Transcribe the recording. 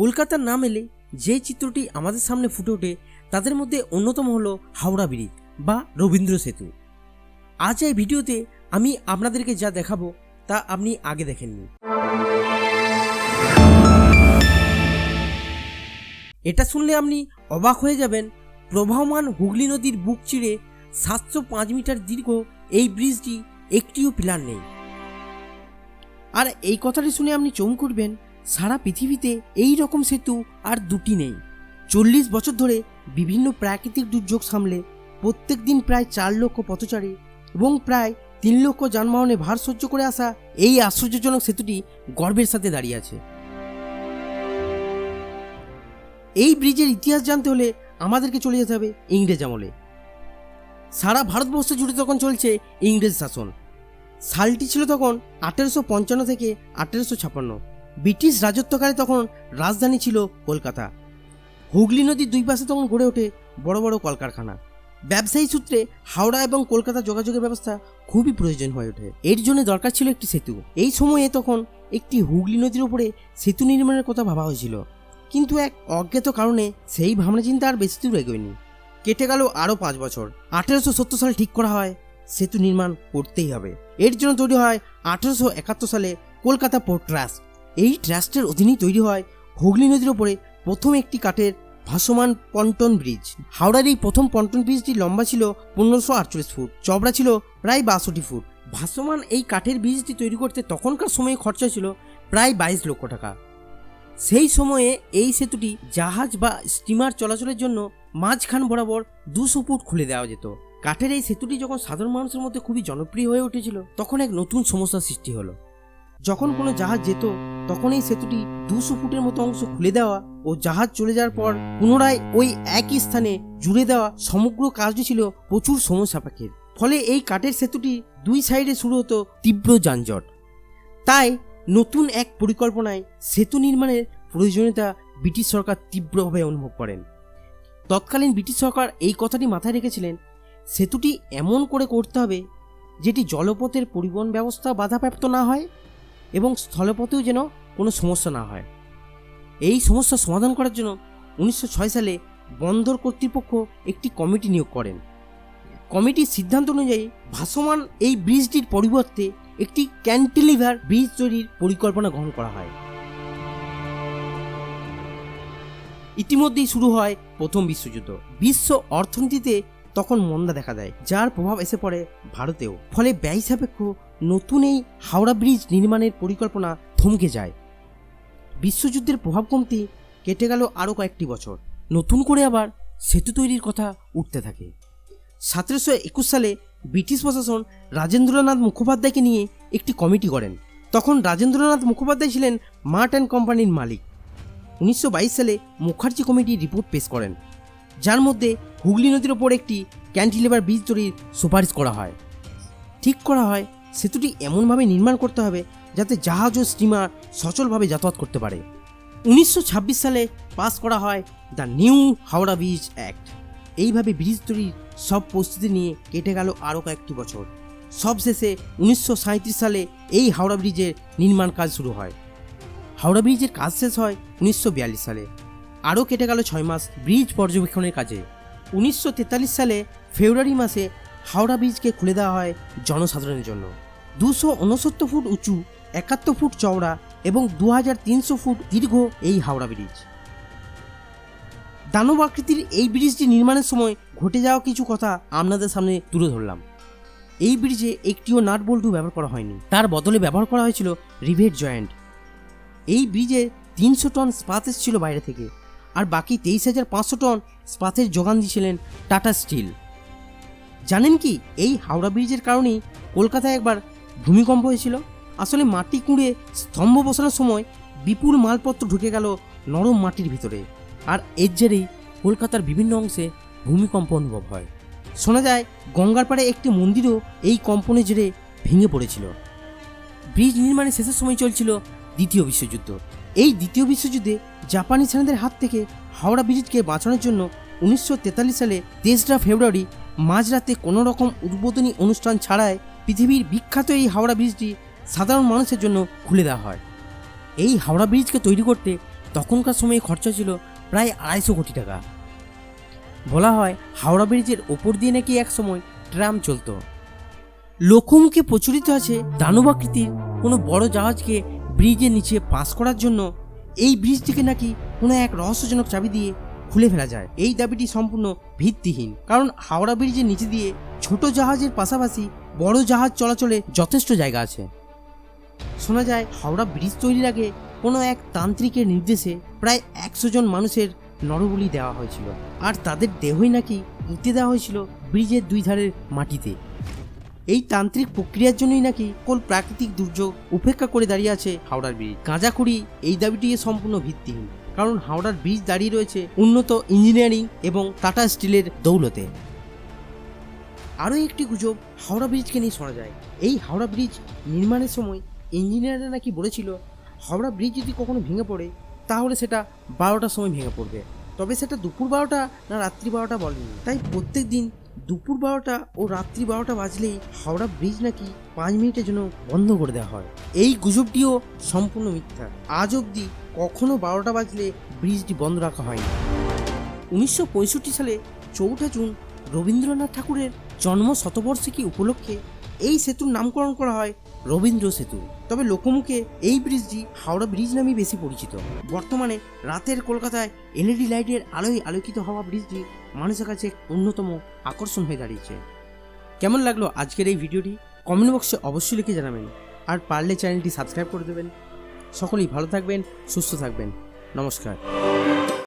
কলকাতার নাম এলে যে চিত্রটি আমাদের সামনে ফুটে ওঠে, তাদের মধ্যে অন্যতম হলো হাওড়া ব্রিজ বা রবীন্দ্র সেতু। আজ এই ভিডিওতে আমি আপনাদেরকে যা দেখাবো, তা আপনি আগে দেখেননি। এটা শুনলে আপনি অবাক হয়ে যাবেন, প্রবাহমান হুগলি নদীর বুক চিড়ে সাতশো পাঁচ মিটার দীর্ঘ এই ব্রিজটি একটিও পিলার নেই। আর এই কথাটি শুনে আপনি চমক উঠবেন সারা পৃথিবীতে এই রকম সেতু আর দুটি নেই। চল্লিশ বছর ধরে বিভিন্ন প্রাকৃতিক দুর্যোগ সামলে প্রত্যেক দিন প্রায় চার লক্ষ পথচারী এবং প্রায় তিন লক্ষ যানবাহনে ভার সহ্য করে আসা এই আশ্চর্যজনক সেতুটি গর্বের সাথে দাঁড়িয়ে আছে। এই ব্রিজের ইতিহাস জানতে হলে আমাদেরকে চলে যেতে হবে ইংরেজ আমলে। সারা ভারতবর্ষ জুড়ে তখন চলছে ইংরেজ শাসন। সালটি ছিল তখন আঠেরোশো পঞ্চান্ন থেকে আঠেরোশো ছাপ্পান্ন। ব্রিটিশ রাজত্বকালে তখন রাজধানী ছিল কলকাতা। হুগলি নদীর দুই পাশে তখন গড়ে ওঠে বড় বড় কলকারখানা। ব্যবসায়ী সূত্রে হাওড়া এবং কলকাতা যোগাযোগের ব্যবস্থা খুবই প্রয়োজন হয়ে ওঠে। এর জন্য দরকার ছিল একটি সেতু। এই সময়ে তখন একটি হুগলি নদীর উপরে সেতু নির্মাণের কথা ভাবা হয়েছিল। কিন্তু এক অজ্ঞাত কারণে সেই ভাবনা চিন্তা আর বেশি দূর এগোয়নি। কেটে গেল আরও পাঁচ বছর। আঠেরোশো সত্তর সালে ঠিক করা হয়, সেতু নির্মাণ করতেই হবে। এর জন্য তৈরি হয় আঠেরোশো একাত্তর সালে কলকাতা পোর্ট ট্রাস্ট। এই ট্রাস্টের অধীনেই তৈরি হয় হুগলি নদীর ওপরে প্রথম একটি কাঠের ভাসমান পন্টন ব্রিজ। হাওড়ার এই প্রথম পন্টন ব্রিজটি লম্বা ছিল পনেরোশো আটচল্লিশ ফুট, চওড়া ছিল প্রায় বাষট্টি ফুট। ভাসমান এই কাঠের ব্রিজটি তৈরি করতে তখনকার সময়ে খরচা ছিল প্রায় বাইশ লক্ষ টাকা। সেই সময়ে এই সেতুটি জাহাজ বা স্টিমার চলাচলের জন্য মাঝখান বরাবর দুশো ফুট খুলে দেওয়া যেত। কাঠের এই সেতুটি যখন সাধারণ মানুষের মধ্যে খুবই জনপ্রিয় হয়ে উঠেছিল, তখন এক নতুন সমস্যার সৃষ্টি হলো। যখন কোনো জাহাজ যেত তখন এই সেতুটি দুশো ফুটের মতো অংশ খুলে দেওয়া ও জাহাজ চলে যাওয়ার পর পুনরায় ওই একই স্থানে জুড়ে দেওয়া সমগ্র কাজটি ছিল প্রচুর সময় ফলে এই কাঠের সেতুটি দুই সাইডে শুরু হতো তীব্র যানজট। তাই নতুন এক পরিকল্পনায় সেতু নির্মাণের প্রয়োজনীয়তা ব্রিটিশ সরকার তীব্রভাবে অনুভব করেন। তৎকালীন ব্রিটিশ সরকার এই কথাটি মাথায় রেখেছিলেন, সেতুটি এমন করে করতে হবে যেটি জলপথের পরিবহন ব্যবস্থা বাধাপ্রাপ্ত না হয় এবং স্থলপথেও যেন কোনো সমস্যা না হয়। এই সমস্যার সমাধান করার জন্য উনিশশো ছয় সালে বন্দর কর্তৃপক্ষ একটি কমিটি নিয়োগ করেন। কমিটির সিদ্ধান্ত অনুযায়ী ভাসমান এই ব্রিজটির পরিবর্তে একটি ক্যান্টিলিভার ব্রিজ তৈরির পরিকল্পনা গ্রহণ করা হয়। ইতিমধ্যেই শুরু হয় প্রথম বিশ্বযুদ্ধ। বিশ্ব অর্থনীতিতে তখন মন্দা দেখা দেয়, যার প্রভাব এসে পড়ে ভারতেও। ফলে ব্যয় সাপেক্ষ নতুন এই হাওড়া ব্রিজ নির্মাণের পরিকল্পনা থমকে যায়। বিশ্বযুদ্ধের প্রভাব কমতি কেটে গেল আরও কয়েকটি বছর। নতুন করে আবার সেতু তৈরির কথা উঠতে থাকে। সতেরোশো একুশ সালে ব্রিটিশ প্রশাসন রাজেন্দ্রনাথ মুখোপাধ্যায়কে নিয়ে একটি কমিটি করেন তখন রাজেন্দ্রনাথ মুখোপাধ্যায় ছিলেন মার্ট অ্যান্ড কোম্পানির মালিক। উনিশশো বাইশ সালে মুখার্জি কমিটি রিপোর্ট পেশ করেন। যার মধ্যে হুগলি নদীর ওপর একটি ক্যান্টিলেভার ব্রিজ তৈরির সুপারিশ করা হয়। ঠিক করা হয়, সেতুটি এমনভাবে নির্মাণ করতে হবে যাতে জাহাজ ও স্টিমার সচলভাবে যাতায়াত করতে পারে। উনিশশো ছাব্বিশ সালে পাস করা হয় the new Howrah bridge act এইভাবে ব্রিজ তৈরির সব প্রস্তুতি নিয়ে কেটে গেল আরও কয়েকটি বছর। সবশেষে উনিশশো সালে এই হাওড়া ব্রিজের নির্মাণ কাজ শুরু হয়। হাওড়া ব্রিজের কাজ শেষ হয় উনিশশো বিয়াল্লিশ সালে। আরও কেটে গেল ছয় মাস ব্রিজ পর্যবেক্ষণের কাজে। উনিশশো তেতাল্লিশ সালে ফেব্রুয়ারি মাসে হাওড়া ব্রিজকে খুলে দেওয়া হয় জনসাধারণের জন্য। দুশো ফুট উঁচু একাত্তর ফুট চওড়া এবং দু হাজার তিনশো ফুট দীর্ঘ এই হাওড়া ব্রিজ। দানব আকৃতির এই ব্রিজটি নির্মাণের সময় ঘটে যাওয়া কিছু কথা আপনাদের সামনে তুলে ধরলাম। এই ব্রিজে একটিও নাট বল্টু ব্যবহার করা হয়নি। তার বদলে ব্যবহার করা হয়েছিল রিভেট জয়েন্ট। এই ব্রিজে তিনশো টন স্পাত এসেছিল বাইরে থেকে আর বাকি তেইশ হাজার পাঁচশো টন স্পাতের যোগান দিয়েছিলেন টাটা স্টিল। জানেন কি, এই হাওড়া ব্রিজের কারণেই কলকাতায় একবার ভূমিকম্প হয়েছিল? আসলে মাটি কুঁড়ে স্তম্ভ বসানোর সময় বিপুল মালপত্র ঢুকে গেল নরম মাটির ভিতরে। আর এর জেরেই কলকাতার বিভিন্ন অংশে ভূমিকম্প অনুভব হয়। শোনা যায়, গঙ্গার পাড়ে একটি মন্দিরও এই কম্পনের জেরে ভেঙে পড়েছিল। ব্রিজ নির্মাণের শেষের সময় চলছিল দ্বিতীয় বিশ্বযুদ্ধ। এই দ্বিতীয় বিশ্বযুদ্ধে জাপানি সেনাদের হাত থেকে হাওড়া ব্রিজকে বাঁচানোর জন্য উনিশশো তেতাল্লিশ সালে তেসরা ফেব্রুয়ারি মাঝরাতে কোনো রকম উদ্বোধনী অনুষ্ঠান ছাড়াই পৃথিবীর বিখ্যাত এই হাওড়া ব্রিজটি সাধারণ মানুষের জন্য খুলে দেওয়া হয়। এই হাওড়া ব্রিজকে তৈরি করতে তখনকার সময়ে খরচা ছিল প্রায় আড়াইশো কোটি টাকা। বলা হয় হাওড়া ব্রিজের ওপর দিয়ে নাকি এক সময় ট্রাম চলতো। লোকমুখে প্রচলিত আছে দানবাকৃতির কোনো বড় জাহাজকে ব্রিজের নিচে পাস করার জন্য এই ব্রিজটিকে নাকি কোনো এক রহস্যজনক চাবি দিয়ে খুলে ফেলা যায়। এই দাবিটি সম্পূর্ণ ভিত্তিহীন, কারণ হাওড়া ব্রিজের নিচে দিয়ে ছোট জাহাজের পাশাপাশি বড় জাহাজ চলাচলে যথেষ্ট জায়গা আছে। শোনা যায়, হাওড়া ব্রিজ তৈরির আগে কোনো এক তান্ত্রিকের নির্দেশে প্রায় একশো জন মানুষের নরবলি দেওয়া হয়েছিল। আর তাদের দেহই নাকি পুঁতে দেওয়া হয়েছিল ব্রিজের দুই ধারের মাটিতে। এই তান্ত্রিক প্রক্রিয়ার জন্যই নাকি কোন প্রাকৃতিক দুর্যোগ উপেক্ষা করে দাঁড়িয়ে আছে হাওড়ার ব্রিজ। গাঁজাখুড়ি এই দাবিটি সম্পূর্ণ ভিত্তিহীন, কারণ হাওড়ার ব্রিজ দাঁড়িয়ে রয়েছে উন্নত ইঞ্জিনিয়ারিং এবং টাটা স্টিলের দৌলতে। আরও একটি গুজব হাওড়া ব্রিজকে নিয়ে শোনা যায়। এই হাওড়া ব্রিজ নির্মাণের সময় ইঞ্জিনিয়াররা নাকি বলেছিল, হাওড়া ব্রিজ যদি কখনো ভেঙে পড়ে, তাহলে সেটা বারোটার সময় ভেঙে পড়বে। তবে সেটা দুপুর বারোটা না রাত্রি বারোটা বলেনি। তাই প্রত্যেক দিন দুপুর বারোটা ও রাত্রি বারোটা বাজলেই হাওড়া ব্রিজ নাকি পাঁচ মিনিটের জন্য বন্ধ করে দেওয়া হয়। এই গুজবটিও সম্পূর্ণ মিথ্যা। আজ অবধি কখনো বারোটা বাজলে ব্রিজটি বন্ধ রাখা হয়নি। উনিশশো পঁয়ষট্টি সালে চৌঠা জুন রবীন্দ্রনাথ ঠাকুরের জন্ম শতবর্ষিকী উপলক্ষে এই সেতুর নামকরণ করা হয় রবীন্দ্র সেতু। তবে লোকমুখে এই ব্রিজটি হাওড়া ব্রিজ নামেই বেশি পরিচিত। বর্তমানে রাতের কলকাতায় এলইডি লাইটের আলোয় আলোকিত হওয়া ব্রিজটি মানুষের কাছে অন্যতম আকর্ষণ হয়ে দাঁড়িয়েছে। কেমন লাগল আজকের এই ভিডিওটি? কমেন্ট বক্সে অবশ্যই লিখে জানাবেন। আর পারলে চ্যানেলটি সাবস্ক্রাইব করে দেবেন। সকলেই ভালো থাকবেন, সুস্থ থাকবেন। নমস্কার।